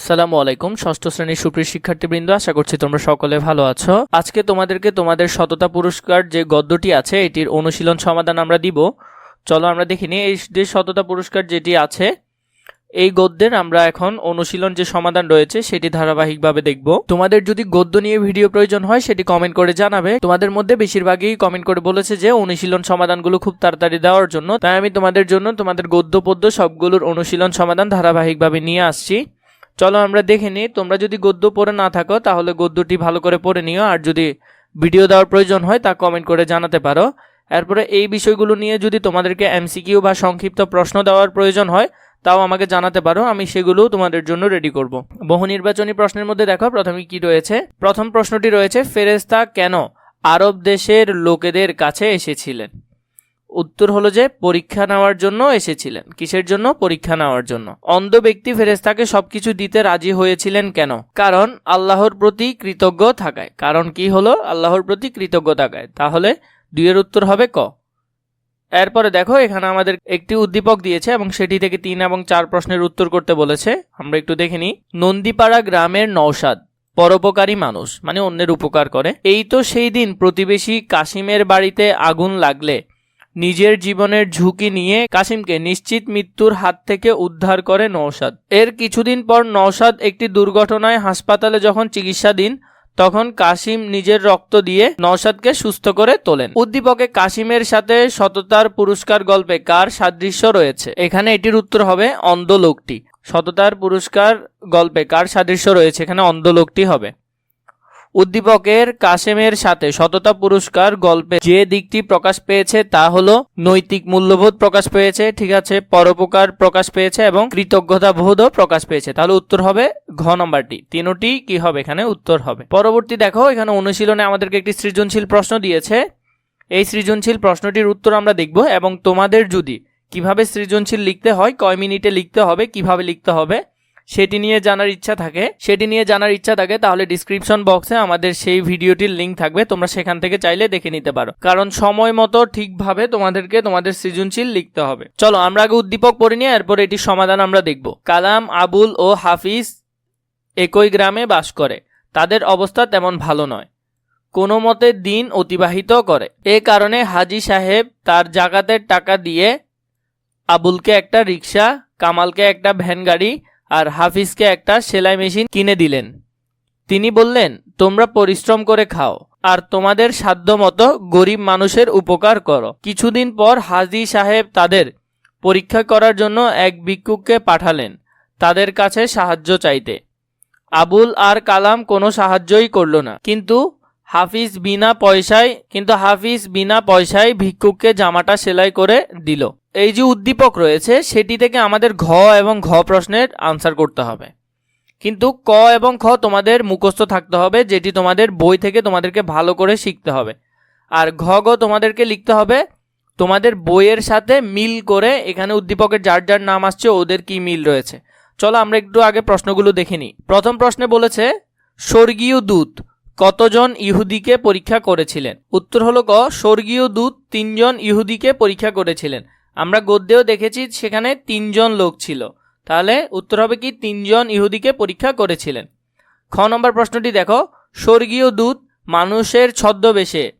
আসসালামু আলাইকুম, ষষ্ঠ শ্রেণির সুপ্রিয় শিক্ষার্থীবৃন্দ, আশা করছি তোমরা সকলে ভালো আছো। আজকে তোমাদেরকে তোমাদের সততা পুরস্কার যে গদ্যটি আছে, এটির অনুশীলন সমাধান আমরা দিব। চলো আমরা দেখিনি এই যে সততা পুরস্কার যেটি আছে, এই গদ্যের আমরা এখন অনুশীলন যে সমাধান রয়েছে, সেটি ধারাবাহিকভাবে দেখব। তোমাদের যদি গদ্য নিয়ে ভিডিও প্রয়োজন হয়, সেটি কমেন্ট করে জানাবে। তোমাদের মধ্যে বেশিরভাগই কমেন্ট করে বলেছে যে, অনুশীলন সমাধানগুলো খুব তাড়াতাড়ি দেওয়ার জন্য। তাই আমি তোমাদের জন্য তোমাদের গদ্য, পদ্য সবগুলোর অনুশীলন সমাধান ধারাবাহিকভাবে নিয়ে আসছি। চলো আমরা দেখে নিই, তোমরা যদি গদ্য পড়ে না থাকো, তাহলে গদ্যটি ভালো করে পড়ে নিও, আর যদি ভিডিও দেওয়ার প্রয়োজন হয়, তা কমেন্ট করে জানাতে পারো। এরপরে এই বিষয়গুলো নিয়ে যদি তোমাদেরকে এমসিকিউ বা সংক্ষিপ্ত প্রশ্ন দেওয়ার প্রয়োজন হয়, তাও আমাকে জানাতে পারো, আমি সেগুলোও তোমাদের জন্য রেডি করব। বহু নির্বাচনী প্রশ্নের মধ্যে দেখো, প্রথমে কি রয়েছে? প্রথম প্রশ্নটি রয়েছে ফেরেস্তা কেন আরব দেশের লোকেদের কাছে এসেছিলেন? উত্তর হলো যে পরীক্ষা নেওয়ার জন্য এসেছিলেন। কিসের জন্য? পরীক্ষা নেওয়ার জন্য। অন্ধ ব্যক্তি ফেরেস্তাকে সবকিছু দিতে রাজি হয়েছিলেন কেন? কারণ আল্লাহর প্রতি কৃতজ্ঞ থাকায়। কারণ কি হলো? আল্লাহর প্রতি কৃতজ্ঞ থাকায়। তাহলে দুইয়ের উত্তর হবে ক? এরপরে দেখো, এখানে আমাদের একটি উদ্দীপক দিয়েছে এবং সেটি থেকে তিন এবং চার প্রশ্নের উত্তর করতে বলেছে। আমরা একটু দেখে নিই। নন্দীপাড়া গ্রামের নৌসাদ পরোপকারী মানুষ মানে অন্যের উপকার করে। এই তো সেই দিন প্রতিবেশী কাশিমের বাড়িতে আগুন লাগলে। নিজের জীবনের ঝুঁকি নিয়ে কাসিমকে নিশ্চিত মৃত্যুর হাত থেকে উদ্ধার করে নৌসাদ এর কিছুদিন পর নৌসাদ একটি দুর্ঘটনায় হাসপাতালে যখন চিকিৎসাধীন, তখন কাসিম নিজের রক্ত দিয়ে নৌসাদকে সুস্থ করে তোলেন। উদ্দীপকে কাসিমের সাথে সততার পুরস্কার গল্পে কার সাদৃশ্য রয়েছে? এখানে এটির উত্তর হবে অন্ধ লোকটি সততার পুরস্কার গল্পে কার সাদৃশ্য রয়েছে? এখানে অন্ধ লোকটি হবে। উদ্দীপকের কাসেমের সাথে সততা পুরস্কার গল্পে যে দিকটি প্রকাশ পেয়েছে তা হলো নৈতিক মূল্যবোধ প্রকাশ পেয়েছে, ঠিক আছে, পরোপকার প্রকাশ পেয়েছে এবং কৃতজ্ঞতা বোধও প্রকাশ পেয়েছে। তাহলে উত্তর হবে ঘ নম্বরটি। তিনটি কি হবে এখানে? উত্তর হবে। পরবর্তী দেখো, এখানে অনুশীলনে আমাদেরকে একটি সৃজনশীল প্রশ্ন দিয়েছে। এই সৃজনশীল প্রশ্নটির উত্তর আমরা দেখব এবং তোমাদের যদি কীভাবে সৃজনশীল লিখতে হয়, কয় মিনিটে লিখতে হবে, কীভাবে লিখতে হবে সেটি নিয়ে জানার ইচ্ছা থাকে, সেটি নিয়ে জানার ইচ্ছা থাকে, তাহলে ডিসক্রিপশন বক্সে আমাদের সেই ভিডিওটির লিঙ্ক থাকবে, তোমরা সেখান থেকে চাইলে দেখে নিতে পারো। কারণ সময় মতো ঠিকভাবে তোমাদেরকে তোমাদের সৃজনশীল লিখতে হবে। চলো, আমরা আগে উদ্দীপক পড়ে নিয়ে এরপর এটির সমাধান আমরা দেখব। কালাম, আবুল ও হাফিজ একই গ্রামে বাস করে। তাদের অবস্থা তেমন ভালো নয়। কোনো মতে দিন অতিবাহিত করে। এ কারণে হাজি সাহেব তার জাকাতের টাকা দিয়ে আবুলকে একটা রিক্সা কামালকে একটা ভ্যান গাড়ি আর হাফিজকে একটা সেলাই মেশিন কিনে দিলেন। তিনি বললেন, তোমরা পরিশ্রম করে খাও, আর তোমাদের সাধ্য মতো গরিব মানুষের উপকার করো। কিছুদিন পর হাজি সাহেব তাদের পরীক্ষা করার জন্য এক ভিক্ষুককে পাঠালেন, তাদের কাছে সাহায্য চাইতে। আবুল আর কালাম কোনো সাহায্যই করল না, কিন্তু হাফিজ বিনা পয়সায়, কিন্তু হাফিজ বিনা পয়সায় ভিক্ষুককে জামাটা সেলাই করে দিল। এই যে উদ্দীপক রয়েছে, সেটি থেকে আমাদের ঘ এবং ঘ প্রশ্নের আনসার করতে হবে। কিন্তু ক এবং খ তোমাদের মুখস্থ থাকতে হবে, যেটি তোমাদের বই থেকে তোমাদেরকে ভালো করে শিখতে হবে। আর ঘ গ তোমাদেরকে লিখতে হবে, তোমাদের বইয়ের সাথে মিল করে এখানে উদ্দীপকের যার যার নাম আসছে, ওদের কি মিল রয়েছে। চলো আমরা একটু আগে প্রশ্নগুলো দেখে নিই। প্রথম প্রশ্নে বলেছে, স্বর্গীয় দূত কতজন ইহুদিকে পরীক্ষা করেছিলেন? উত্তর হলো ক স্বর্গীয় দূত তিনজন ইহুদিকে পরীক্ষা করেছিলেন। আমরা গদ্যেও দেখেছি সেখানে তিনজন লোক ছিল। তাহলে উত্তর হবে কি, তিনজন ইহুদিকে পরীক্ষা করেছিলেন। খ নম্বর প্রশ্নটি দেখো, স্বর্গীয় দূত মানুষের ছদ্মবেশে।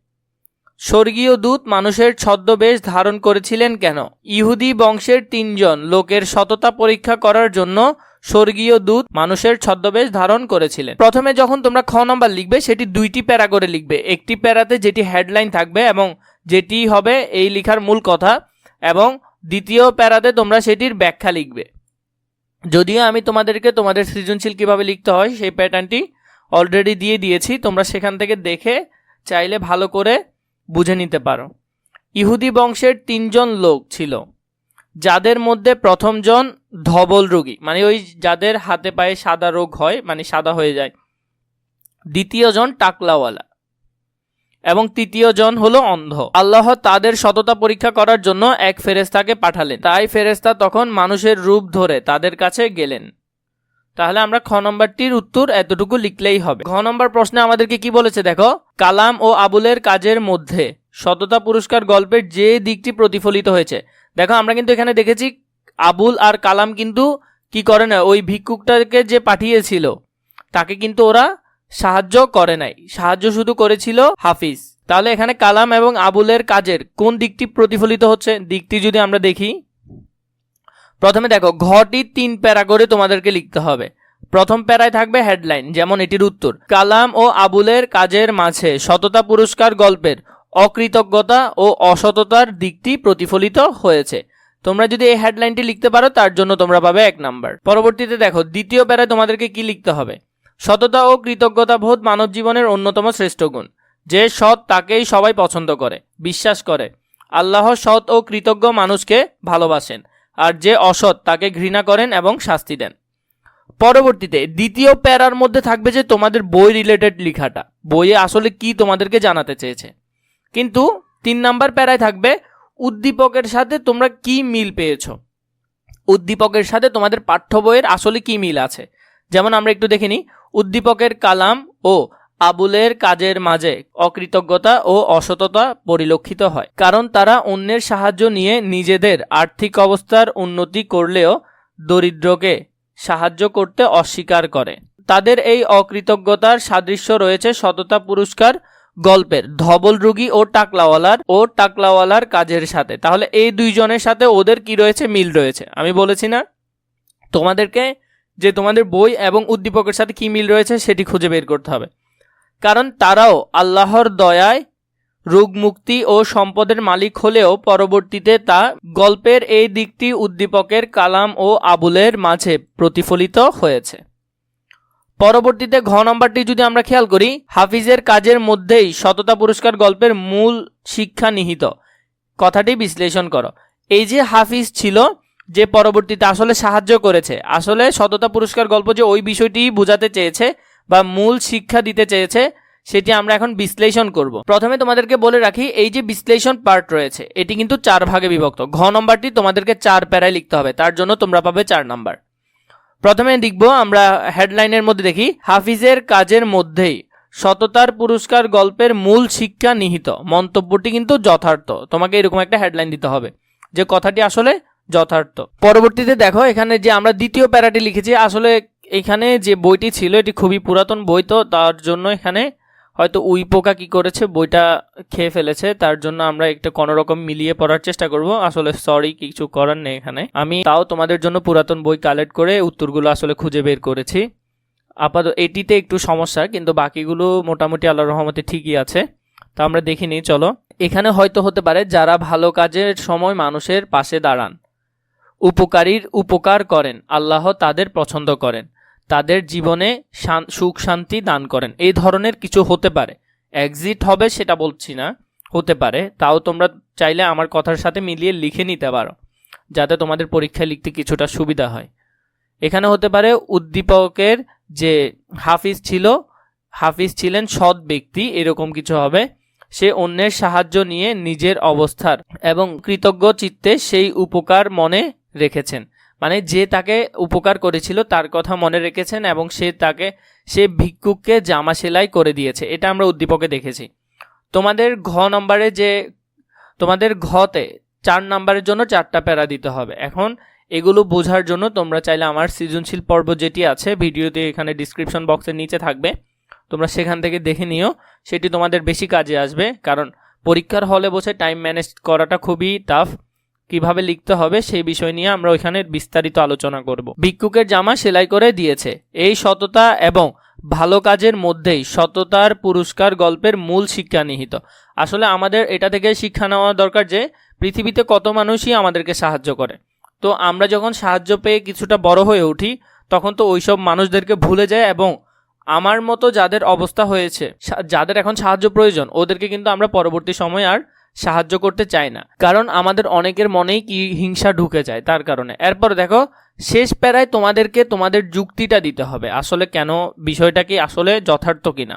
স্বর্গীয় দূত মানুষের ছদ্মবেশ ধারণ করেছিলেন কেন? ইহুদি বংশের তিনজন লোকের সততা পরীক্ষা করার জন্য স্বর্গীয় দূত মানুষের ছদ্মবেশ ধারণ করেছিলেন। প্রথমে যখন তোমরা খ নম্বর লিখবে, সেটি দুইটি প্যারা করে লিখবে। একটি প্যারাতে যেটি হেডলাইন থাকবে এবং যেটি হবে এই লেখার মূল কথা এবং দ্বিতীয় প্যারাতে তোমরা সেটির ব্যাখ্যা লিখবে। যদিও আমি তোমাদেরকে তোমাদের সৃজনশীল কীভাবে লিখতে হয়, সেই প্যাটার্নটি অলরেডি দিয়ে দিয়েছি। তোমরা সেখান থেকে দেখে চাইলে ভালো করে বুঝে নিতে পারো। ইহুদি বংশের তিনজন লোক ছিল। যাদের মধ্যে প্রথমজন ধবল রোগী মানে ওই যাদের হাতে পায়ে সাদা রোগ হয় মানে সাদা হয়ে যায়। দ্বিতীয়জন টাকলাওয়ালা এবং তৃতীয় জন হলো অন্ধ। আল্লাহ তাদের সততা পরীক্ষা করার জন্য এক ফেরেস্তাকে পাঠালেন। তাই ফেরেস্তা তখন মানুষের রূপ ধরে তাদের কাছে গেলেন। তাহলে আমরা খ নম্বরটির উত্তর এতটুকু লিখলেই হবে। ঘ নম্বর প্রশ্নে আমাদেরকে কি বলেছে দেখো? কালাম ও আবুলের কাজের মধ্যে সততা পুরস্কার গল্পের যে দিকটি প্রতিফলিত হয়েছে দেখো, আমরা কিন্তু এখানে দেখেছি আবুল আর কালাম কিন্তু কি করে না, ওই ভিক্ষুকটাকে যে পাঠিয়েছিল, তাকে কিন্তু ওরা সাহায্য করে নাই। সাহায্য শুধু করেছিল হাফিজ। তাহলে এখানে কালাম এবং আবুলের কাজের কোন দিকটি প্রতিফলিত হচ্ছে? দিকটি যদি আমরা দেখি, প্রথমে দেখো, ঘটি তিন প্যারা করে তোমাদেরকে লিখতে হবে। প্রথম প্যারায় থাকবে হেডলাইন, যেমন এটির উত্তর। কালাম ও আবুলের কাজের মাঝে সততা পুরস্কার গল্পের অকৃতজ্ঞতা ও অসততার দিকটি প্রতিফলিত হয়েছে। তোমরা যদি এই হেডলাইনটি লিখতে পারো, তার জন্য তোমরা পাবে এক নাম্বার। পরবর্তীতে দেখো, দ্বিতীয় প্যারায় তোমাদেরকে কি লিখতে হবে? সততা ও কৃতজ্ঞতা বোধ মানব জীবনের অন্যতম শ্রেষ্ঠ গুণ। যে সৎ তাকেই সবাই পছন্দ করে, বিশ্বাস করে। আল্লাহ সৎ ও কৃতজ্ঞ মানুষকে ভালোবাসেন, আর যে অসৎ তাকে ঘৃণা করেন এবং শাস্তি দেন। পরবর্তীতে, দ্বিতীয় প্যারার মধ্যে থাকবে যে তোমাদের বই রিলেটেড লেখাটা। বইয়ে আসলে কি তোমাদেরকে জানাতে চেয়েছে? কিন্তু তিন নাম্বার প্যারায় থাকবে উদ্দীপকের সাথে তোমরা কি মিল পেয়েছ? উদ্দীপকের সাথে তোমাদের পাঠ্য বইয়ের আসলে কি মিল আছে? যেমন আমরা একটু দেখে নিই, উদ্দীপকের কালাম ও আবুলের কাজের মাঝে অকৃতজ্ঞতা ও অসততা পরিলক্ষিত হয়, কারণ তারা অন্যের সাহায্য নিয়ে নিজেদের আর্থিক অবস্থার উন্নতি করলেও দরিদ্রকে সাহায্য করতে অস্বীকার করে। তাদের এই অকৃতজ্ঞতার সাদৃশ্য রয়েছে সততা পুরস্কার গল্পের ধবল রুগী ও টাকলাওয়ালার ও টাকলাওয়ালার কাজের সাথে। তাহলে এই দুইজনের সাথে ওদের কি রয়েছে? মিল রয়েছে। আমি বলেছি না? তোমাদেরকে যে তোমাদের বই এবং উদ্দীপকের সাথে কি মিল রয়েছে সেটি খুঁজে বের করতে হবে। কারণ তারাও আল্লাহর দয়ায় রোগ মুক্তি ও সম্পদের মালিক হলেও পরবর্তীতে তা গল্পের এই দিকটি উদ্দীপকের কালাম ও আবুলের মাঝে প্রতিফলিত হয়েছে। পরবর্তীতে ঘ নম্বরটি যদি আমরা খেয়াল করি, হাফিজের কাজের মধ্যেই সততা পুরস্কার গল্পের মূল শিক্ষা নিহিত। কথাটি বিশ্লেষণ করো। এই যে হাফিজ ছিল, যে পরবর্তীতে আসলে সাহায্য করেছে, আসলে সততা পুরস্কার গল্প যে ওই বিষয়টি বোঝাতে চেয়েছে বা মূল শিক্ষা দিতে চেয়েছে, সেটি আমরা এখন বিশ্লেষণ করব। প্রথমে তোমাদেরকে বলে রাখি, এই যে বিশ্লেষণ পার্ট রয়েছে, এটি কিন্তু চার ভাগে বিভক্ত। ঘ নম্বরটি তোমাদেরকে চার প্যারায় লিখতে হবে, তার জন্য তোমরা পাবে চার নাম্বার। প্রথমে দেখব আমরা হেডলাইনের মধ্যে দেখি, হাফিজের কাজের মধ্যেই সততার পুরস্কার গল্পের মূল শিক্ষা নিহিত। মন্তব্যটি কিন্তু যথার্থ। তোমাকে এরকম একটা হেডলাইন দিতে হবে যে কথাটি আসলে যথার্থ। পরবর্তীতে দেখো, এখানে যে আমরা দ্বিতীয় প্যারাটি লিখেছি, আসলে এখানে যে বইটি ছিল, এটি খুবই পুরাতন বই, তো তার জন্য এখানে হয়তো উই পোকা কী করেছে, বইটা খেয়ে ফেলেছে, তার জন্য আমরা একটা কোনো রকম মিলিয়ে পড়ার চেষ্টা করব। আসলে সরি কিছু করার নেই এখানে। আমি তাও তোমাদের জন্য পুরাতন বই কালেক্ট করে উত্তরগুলো আসলে খুঁজে বের করেছি। আপাতত এটিতে একটু সমস্যা, কিন্তু বাকিগুলো মোটামুটি আল্লাহ রহমতে ঠিকই আছে। তো আমরা দেখি দেখিনি চলো। এখানে হয়তো হতে পারে যারা ভালো কাজের সময় মানুষের পাশে দাঁড়ান। উপকারীর উপকার করেন, আল্লাহ তাদের পছন্দ করেন। তাদের জীবনে সুখ শান্তি দান করেন। এই ধরনের কিছু হতে পারে। এক্সিট হবে সেটা বলছি না, হতে পারে। তাও তোমরা চাইলে আমার কথার সাথে মিলিয়ে লিখে নিতে পারো, যাতে তোমাদের পরীক্ষায় লিখতে কিছুটা সুবিধা হয়। এখানে হতে পারে উদ্দীপকের যে হাফিজ ছিল, হাফিজ ছিলেন সৎ ব্যক্তি, এরকম কিছু হবে। সে অন্যের সাহায্য নিয়ে নিজের অবস্থার এবং কৃতজ্ঞ চিত্তে সেই উপকার মনে রেখেছেন। মানে যে তাকে উপকার করেছিল তার কথা মনে রেখেছেন এবং সে তাকে, সে ভিক্ষুককে জামা সেলাই করে দিয়েছে। এটা আমরা উদ্দীপকে দেখেছি। তোমাদের ঘ নম্বরে যে, তোমাদের ঘতে চার নাম্বারের জন্য চারটা প্যারা দিতে হবে। এখন এগুলো বোঝার জন্য তোমরা চাইলে আমার সৃজনশীল পর্ব যেটি আছে, ভিডিওতে এখানে ডিসক্রিপশন বক্সের নিচে থাকবে। তোমরা সেখান থেকে দেখে নিও। সেটি তোমাদের বেশি কাজে আসবে, কারণ পরীক্ষার হলে বসে টাইম ম্যানেজ করাটা খুবই টাফ কীভাবে লিখতে হবে সেই বিষয় নিয়ে আমরা ওইখানে বিস্তারিত আলোচনা করব। ভিক্ষুকের জামা সেলাই করে দিয়েছে। এই সততা এবং ভালো কাজের মধ্যেই সততার পুরস্কার গল্পের মূল শিক্ষা নিহিত। আসলে আমাদের এটা থেকে শিক্ষা নেওয়া দরকার যে, পৃথিবীতে কত মানুষই আমাদেরকে সাহায্য করে। তো আমরা যখন সাহায্য পেয়ে কিছুটা বড় হয়ে উঠি, তখন তো ওইসব মানুষদেরকে ভুলে যায় এবং আমার মতো যাদের অবস্থা হয়েছে যাদের এখন সাহায্য প্রয়োজন, ওদেরকে কিন্তু আমরা পরবর্তী সময় আর সাহায্য করতে চায় না। কারণ আমাদের অনেকের মনেই কি হিংসা ঢুকে যায় তার কারণে। এরপর দেখো, শেষ প্যারায় তোমাদেরকে তোমাদের যুক্তিটা দিতে হবে, আসলে কেন বিষয়টা কি আসলে যথার্থ কিনা।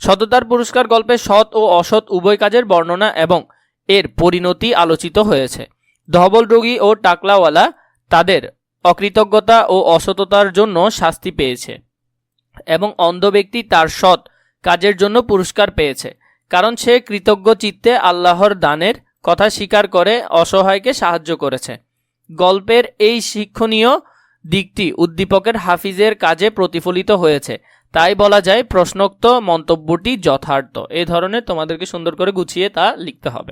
সততার পুরস্কার গল্পে সৎ ও অসৎ উভয় কাজের বর্ণনা এবং এর পরিণতি আলোচিত হয়েছে। ধবল রোগী ও টাকলাওয়ালা তাদের অকৃতজ্ঞতা ও অসততার জন্য শাস্তি পেয়েছে এবং অন্ধ ব্যক্তি তার সৎ কাজের জন্য পুরস্কার পেয়েছে। কারণ সে কৃতজ্ঞ চিত্তে আল্লাহর দানের কথা স্বীকার করে অসহায়কে সাহায্য করেছে। গল্পের এই শিক্ষণীয় দিকটি উদ্দীপকের হাফিজের কাজে প্রতিফলিত হয়েছে। তাই বলা যায় প্রশ্নোক্ত মন্তব্যটি যথার্থ। এ ধরনের তোমাদেরকে সুন্দর করে গুছিয়ে তা লিখতে হবে।